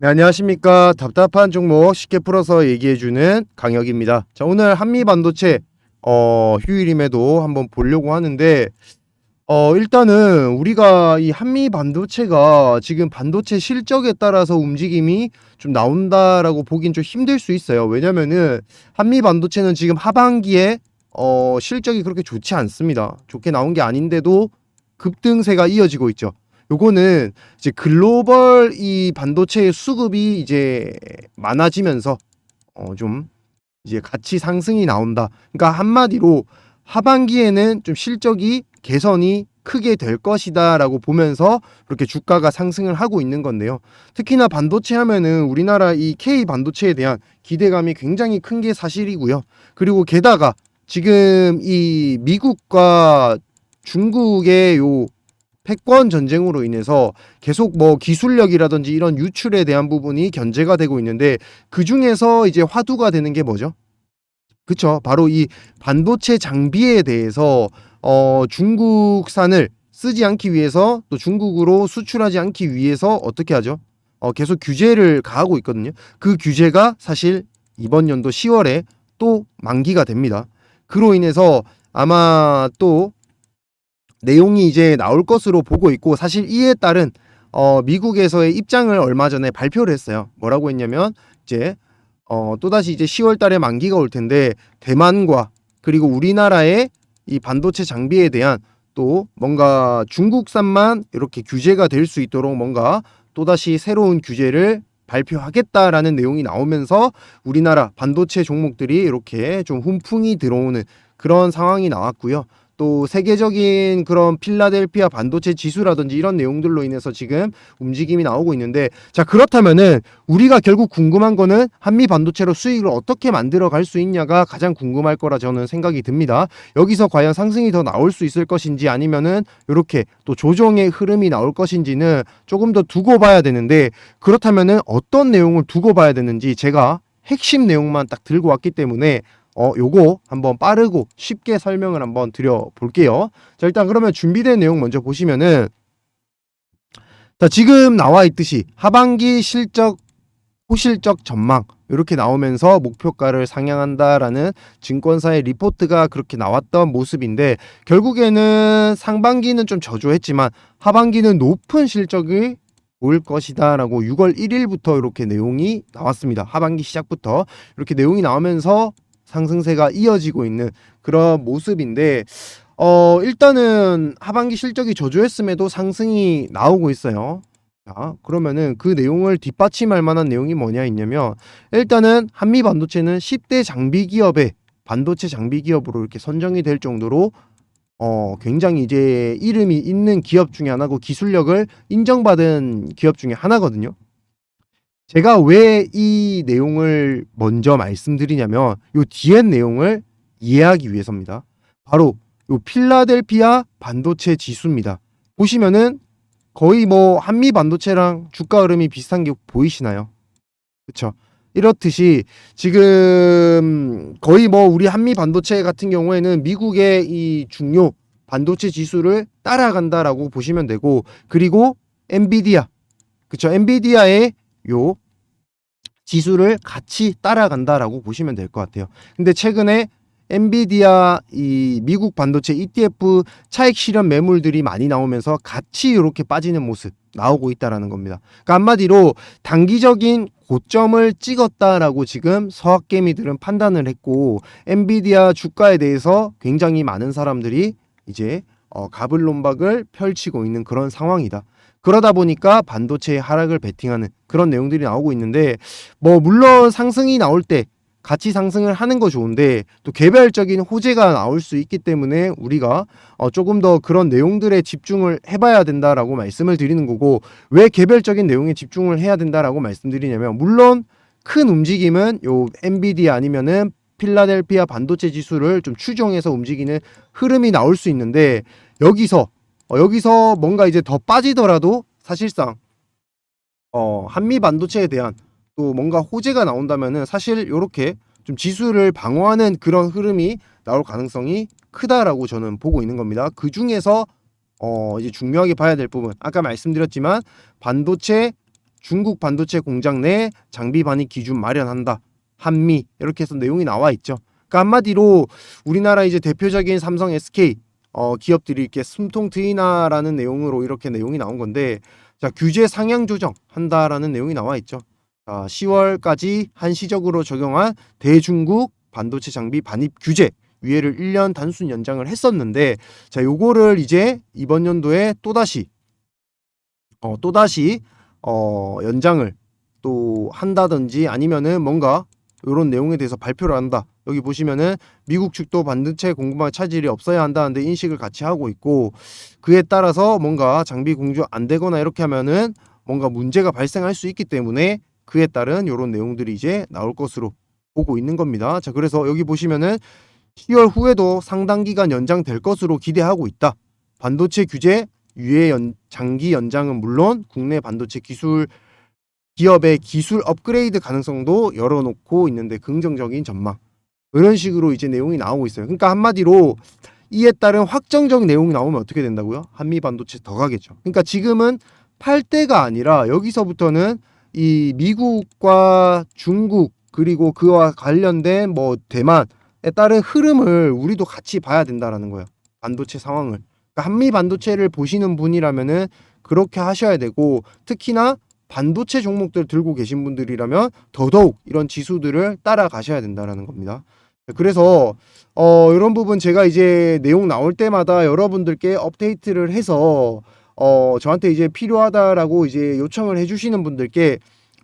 네, 안녕하십니까. 답답한 종목 쉽게 풀어서 얘기해주는 강혁입니다. 자, 오늘 한미 반도체, 어, 휴일임에도 한번 보려고 하는데, 어, 일단은 우리가 이 한미 반도체가 지금 반도체 실적에 따라서 움직임이 좀 나온다라고 보긴 좀 힘들 수 있어요. 왜냐면은 한미 반도체는 지금 하반기에, 어, 실적이 그렇게 좋지 않습니다. 좋게 나온 게 아닌데도 급등세가 이어지고 있죠. 요거는 이제 글로벌 이 반도체의 수급이 이제 많아지면서 어 좀 이제 같이 상승이 나온다. 그러니까 한마디로 하반기에는 좀 실적이 개선이 크게 될 것이다라고 보면서 그렇게 주가가 상승을 하고 있는 건데요. 특히나 반도체 하면은 우리나라 이 K 반도체에 대한 기대감이 굉장히 큰 게 사실이고요. 그리고 게다가 지금 이 미국과 중국의 요 패권 전쟁으로 인해서 계속 뭐 기술력이라든지 이런 유출에 대한 부분이 견제가 되고 있는데 그 중에서 이제 화두가 되는 게 뭐죠? 그쵸. 바로 이 반도체 장비에 대해서 어 중국산을 쓰지 않기 위해서 또 중국으로 수출하지 않기 위해서 어떻게 하죠? 어 계속 규제를 가하고 있거든요. 그 규제가 사실 이번 연도 10월에 또 만기가 됩니다. 그로 인해서 아마 또 내용이 이제 나올 것으로 보고 있고 사실 이에 따른 어 미국에서의 입장을 얼마 전에 발표를 했어요. 뭐라고 했냐면 이제 어 또다시 이제 10월 달에 만기가 올 텐데 대만과 그리고 우리나라의 이 반도체 장비에 대한 또 뭔가 중국산만 이렇게 규제가 될 수 있도록 뭔가 또다시 새로운 규제를 발표하겠다라는 내용이 나오면서 우리나라 반도체 종목들이 이렇게 좀 훈풍이 들어오는 그런 상황이 나왔고요. 또 세계적인 그런 필라델피아 반도체 지수라든지 이런 내용들로 인해서 지금 움직임이 나오고 있는데 자 그렇다면은 우리가 결국 궁금한 거는 한미 반도체로 수익을 어떻게 만들어 갈 수 있냐가 가장 궁금할 거라 저는 생각이 듭니다. 여기서 과연 상승이 더 나올 수 있을 것인지 아니면은 이렇게 또 조정의 흐름이 나올 것인지는 조금 더 두고 봐야 되는데 그렇다면은 어떤 내용을 두고 봐야 되는지 제가 핵심 내용만 딱 들고 왔기 때문에 어, 요거 한번 빠르고 쉽게 설명을 한번 드려 볼게요. 자, 일단 그러면 준비된 내용 먼저 보시면은 자, 지금 나와 있듯이 하반기 실적 호실적 전망 이렇게 나오면서 목표가를 상향한다라는 증권사의 리포트가 그렇게 나왔던 모습인데 결국에는 상반기는 좀 저조했지만 하반기는 높은 실적이 올 것이다라고 6월 1일부터 이렇게 내용이 나왔습니다. 하반기 시작부터 이렇게 내용이 나오면서 상승세가 이어지고 있는 그런 모습인데 어 일단은 하반기 실적이 저조했음에도 상승이 나오고 있어요. 자, 그러면은 그 내용을 뒷받침할 만한 내용이 뭐냐 있냐면 일단은 한미 반도체는 10대 장비 기업의 반도체 장비 기업으로 이렇게 선정이 될 정도로 어 굉장히 이제 이름이 있는 기업 중에 하나고 기술력을 인정받은 기업 중에 하나거든요. 제가 왜 이 내용을 먼저 말씀드리냐면 요 뒤에 내용을 이해하기 위해서입니다. 바로 요 필라델피아 반도체 지수입니다. 보시면은 거의 뭐 한미 반도체랑 주가 흐름이 비슷한 게 보이시나요? 그렇죠. 이렇듯이 지금 거의 뭐 우리 한미 반도체 같은 경우에는 미국의 이 중요 반도체 지수를 따라간다라고 보시면 되고 그리고 엔비디아 그쵸 엔비디아의 요 지수를 같이 따라간다라고 보시면 될 것 같아요. 근데 최근에 엔비디아 이 미국 반도체 ETF 차익 실현 매물들이 많이 나오면서 같이 이렇게 빠지는 모습 나오고 있다라는 겁니다. 그러니까 한마디로 단기적인 고점을 찍었다라고 지금 서학개미들은 판단을 했고 엔비디아 주가에 대해서 굉장히 많은 사람들이 이제 어, 가불론박을 펼치고 있는 그런 상황이다. 그러다 보니까 반도체의 하락을 베팅하는 그런 내용들이 나오고 있는데 뭐 물론 상승이 나올 때 같이 상승을 하는 거 좋은데 또 개별적인 호재가 나올 수 있기 때문에 우리가 어 조금 더 그런 내용들에 집중을 해봐야 된다라고 말씀을 드리는 거고 왜 개별적인 내용에 집중을 해야 된다라고 말씀드리냐면 물론 큰 움직임은 요 엔비디아 아니면은 필라델피아 반도체 지수를 좀 추종해서 움직이는 흐름이 나올 수 있는데 여기서 어, 여기서 뭔가 이제 더 빠지더라도 사실상 어, 한미 반도체에 대한 또 뭔가 호재가 나온다면은 사실 이렇게 좀 지수를 방어하는 그런 흐름이 나올 가능성이 크다라고 저는 보고 있는 겁니다. 그 중에서 어, 이제 중요하게 봐야 될 부분 아까 말씀드렸지만 반도체 중국 반도체 공장 내 장비 반입 기준 마련한다. 한미 이렇게 해서 내용이 나와 있죠. 그러니까 한마디로 우리나라 이제 대표적인 삼성, SK 어, 기업들이 이렇게 숨통 트이나라는 내용으로 이렇게 내용이 나온 건데 자 규제 상향 조정 한다라는 내용이 나와 있죠. 자 10월까지 한시적으로 적용한 대중국 반도체 장비 반입 규제 유예를 1년 단순 연장을 했었는데 자 요거를 이제 이번 연도에 또다시 어 또다시 어 연장을 또 한다든지 아니면은 뭔가 이런 내용에 대해서 발표를 한다. 여기 보시면은 미국 측도 반도체 공급망 차질이 없어야 한다는데 인식을 같이 하고 있고 그에 따라서 뭔가 장비 공조 안 되거나 이렇게 하면은 뭔가 문제가 발생할 수 있기 때문에 그에 따른 이런 내용들이 이제 나올 것으로 보고 있는 겁니다. 자, 그래서 여기 보시면은 10월 후에도 상당 기간 연장될 것으로 기대하고 있다. 반도체 규제 유예 연, 장기 연장은 물론 국내 반도체 기술 기업의 기술 업그레이드 가능성도 열어놓고 있는데 긍정적인 전망 이런 식으로 이제 내용이 나오고 있어요. 그러니까 한마디로 이에 따른 확정적 내용이 나오면 어떻게 된다고요? 한미 반도체 더 가겠죠. 그러니까 지금은 팔 때가 아니라 여기서부터는 이 미국과 중국 그리고 그와 관련된 뭐 대만에 따른 흐름을 우리도 같이 봐야 된다라는 거예요. 반도체 상황을. 그러니까 한미 반도체를 보시는 분이라면은 그렇게 하셔야 되고 특히나 반도체 종목들 들고 계신 분들이라면 더더욱 이런 지수들을 따라가셔야 된다라는 겁니다. 그래서 어 이런 부분 제가 이제 내용 나올 때마다 여러분들께 업데이트를 해서 어 저한테 이제 필요하다라고 이제 요청을 해주시는 분들께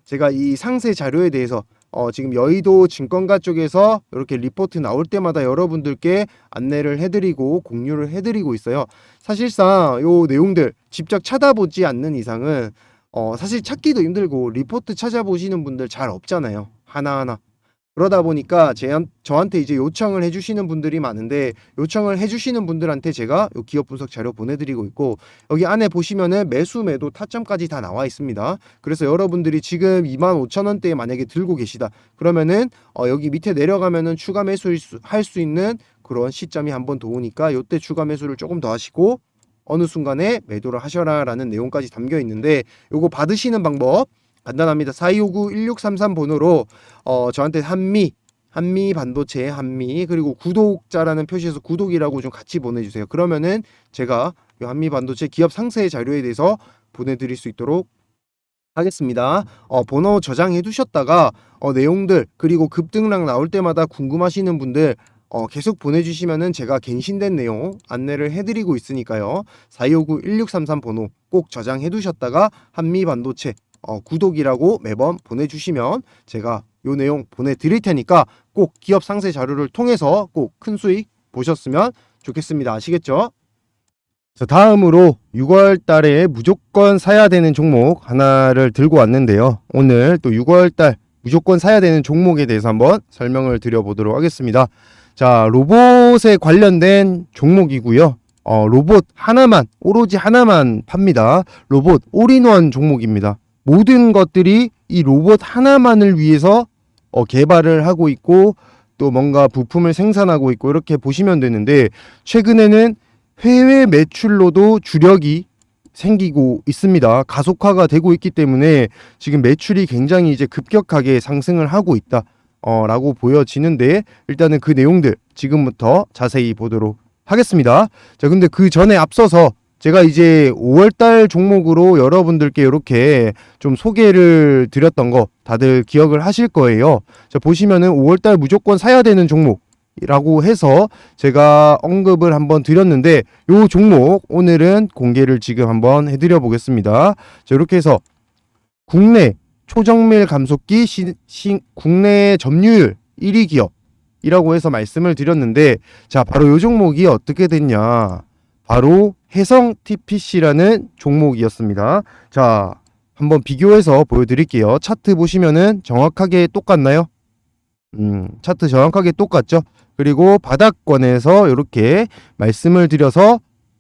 제가 이 상세 자료에 대해서 어 지금 여의도 증권가 쪽에서 이렇게 리포트 나올 때마다 여러분들께 안내를 해드리고 공유를 해드리고 있어요. 사실상 요 내용들 직접 찾아보지 않는 이상은 어 사실 찾기도 힘들고 리포트 찾아보시는 분들 잘 없잖아요. 하나하나. 그러다 보니까 제, 저한테 이제 요청을 해주시는 분들이 많은데 요청을 해주시는 분들한테 제가 요 기업 분석 자료 보내드리고 있고 여기 안에 보시면은 매수 매도 타점까지 다 나와 있습니다. 그래서 여러분들이 지금 25,000원대에 만약에 들고 계시다 그러면은 어 여기 밑에 내려가면은 추가 매수 할 수 있는 그런 시점이 한번더 오니까 요때 추가 매수를 조금 더 하시고 어느 순간에 매도를 하셔라라는 내용까지 담겨 있는데 요거 받으시는 방법 간단합니다. 4259-1633 번호로 어 저한테 한미 한미 반도체 한미 그리고 구독자라는 표시에서 구독이라고 좀 같이 보내주세요. 그러면은 제가 이 한미 반도체 기업 상세 자료에 대해서 보내드릴 수 있도록 하겠습니다. 어, 번호 저장해 두셨다가 어, 내용들 그리고 급등락 나올 때마다 궁금하시는 분들 어, 계속 보내주시면은 제가 갱신된 내용 안내를 해드리고 있으니까요. 4259-1633 번호 꼭 저장해 두셨다가 한미 반도체 어, 구독이라고 매번 보내주시면 제가 요 내용 보내드릴 테니까 꼭 기업 상세 자료를 통해서 꼭 큰 수익 보셨으면 좋겠습니다. 아시겠죠? 자, 다음으로 6월 달에 무조건 사야 되는 종목 하나를 들고 왔는데요. 오늘 또 6월 달 무조건 사야 되는 종목에 대해서 한번 설명을 드려보도록 하겠습니다. 자, 로봇에 관련된 종목이고요. 어, 로봇 하나만, 오로지 하나만 팝니다. 로봇 올인원 종목입니다. 모든 것들이 이 로봇 하나만을 위해서 어, 개발을 하고 있고 또 뭔가 부품을 생산하고 있고 이렇게 보시면 되는데 최근에는 해외 매출로도 주력이 생기고 있습니다. 가속화가 되고 있기 때문에 지금 매출이 굉장히 이제 급격하게 상승을 하고 있다. 어, 라고 보여지는데 일단은 그 내용들 지금부터 자세히 보도록 하겠습니다. 자, 근데 그 전에 앞서서 제가 이제 5월달 종목으로 여러분들께 이렇게 좀 소개를 드렸던 거 다들 기억을 하실 거예요. 자, 보시면은 5월달 무조건 사야 되는 종목이라고 해서 제가 언급을 한번 드렸는데 요 종목 오늘은 공개를 지금 한번 해드려 보겠습니다. 자, 이렇게 해서 국내 초정밀 감속기 시, 시, 국내 점유율 1위 기업이라고 해서 말씀을 드렸는데 자 바로 요 종목이 어떻게 됐냐 바로 해성 TPC라는 종목이었습니다. 자, 한번 비교해서 보여드릴게요. 차트 보시면은 정확하게 똑같나요? 음, 차트 정확하게 똑같죠? 그리고 바닥권에서 이렇게 말씀을 드려서